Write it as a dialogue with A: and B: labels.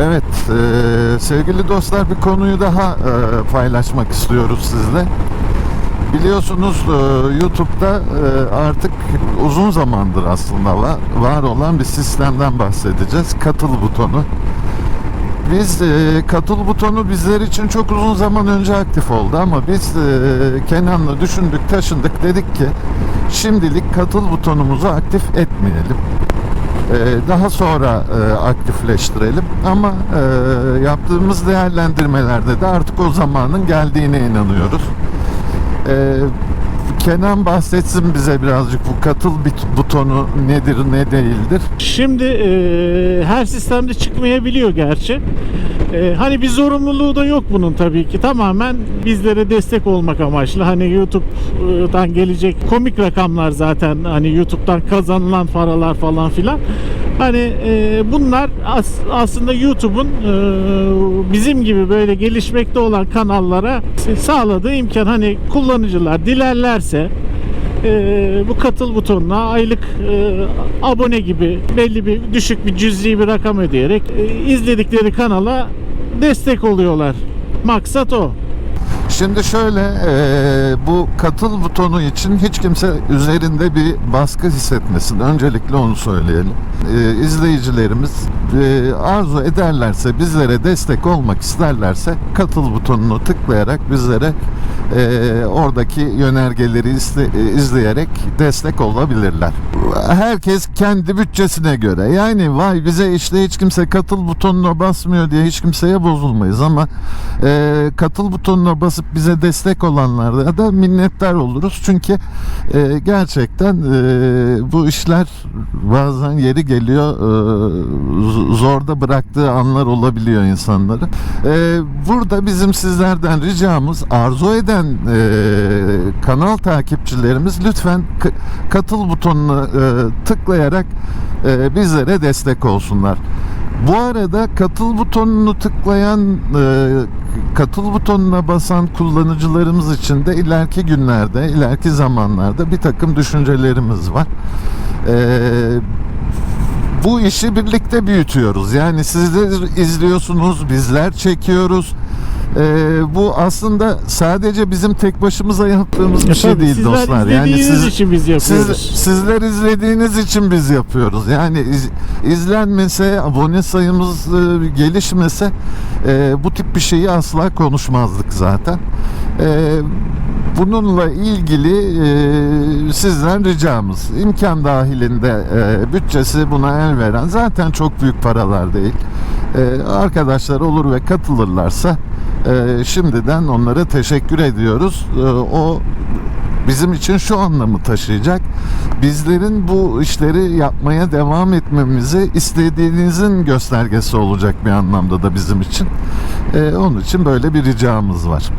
A: Evet, e, sevgili dostlar bir konuyu daha e, paylaşmak istiyoruz sizle. Biliyorsunuz e, YouTube'da e, artık uzun zamandır aslında var, var olan bir sistemden bahsedeceğiz. Katıl butonu. Biz e, katıl butonu bizler için çok uzun zaman önce aktif oldu ama biz e, Kenan'la düşündük, taşındık dedik ki şimdilik katıl butonumuzu aktif etmeyelim. Ee, daha sonra e, aktifleştirelim ama e, yaptığımız değerlendirmelerde de artık o zamanın geldiğine inanıyoruz. Kenan bahsetsin bize birazcık bu katıl butonu nedir ne değildir.
B: Şimdi e, her sistemde çıkmayabiliyor gerçi. E, hani bir zorunluluğu da yok bunun tabii ki. Tamamen bizlere destek olmak amaçlı. Hani YouTube'dan gelecek komik rakamlar zaten. Hani YouTube'dan kazanılan paralar falan filan. Hani e, bunlar as- aslında YouTube'un e, bizim gibi böyle gelişmekte olan kanallara sağladığı imkan. Hani kullanıcılar dilerlerse e, bu katıl butonuna aylık e, abone gibi belli bir düşük bir cüzi bir rakam ödeyerek e, izledikleri kanala destek oluyorlar. Maksat o.
A: Şimdi şöyle e, katıl butonu için hiç kimse üzerinde bir baskı hissetmesin. Öncelikle onu söyleyelim. E, izleyicilerimiz e, arzu ederlerse bizlere destek olmak isterlerse katıl butonunu tıklayarak bizlere e, oradaki yönergeleri izle- e, izleyerek destek olabilirler. Herkes kendi bütçesine göre. Yani vay bize işte hiç kimse katıl butonuna basmıyor diye hiç kimseye bozulmayız ama e, katıl butonuna basıp bize destek olanlara da minnettar oluruz. Çünkü e, gerçekten e, bu işler bazen yeri geliyor e, zorda bıraktığı anlar olabiliyor insanları. E, burada bizim sizlerden ricamız arzu eden e, kanal takipçilerimiz lütfen katıl butonuna e, tıklayarak e, bizlere destek olsunlar. Bu arada katıl butonunu tıklayan e, katıl butonuna basan kullanıcılarımız için de ileriki günlerde, ileriki zamanlarda bir takım düşüncelerimiz var. E, bu işi birlikte büyütüyoruz. Yani sizler izliyorsunuz, bizler çekiyoruz. Ee, bu aslında sadece bizim tek başımıza yaptığımız bir
B: E
A: şey değil
B: sizler
A: dostlar. Yani siz,
B: için biz
A: siz,
B: yapıyoruz.
A: sizler izlediğiniz için biz yapıyoruz. Yani iz- izlenmese, abone sayımız e, gelişmese e, bu tip bir şeyi asla konuşmazdık zaten. E, bununla ilgili e, sizden ricamız imkan dahilinde e, bütçesi buna el veren zaten çok büyük paralar değil. E, arkadaşlar olur ve katılırlarsa şimdiden onlara teşekkür ediyoruz. O bizim için şu anlamı taşıyacak. Bizlerin bu işleri yapmaya devam etmemizi istediğinizin göstergesi olacak bir anlamda da bizim için. E, onun için böyle bir ricamız var.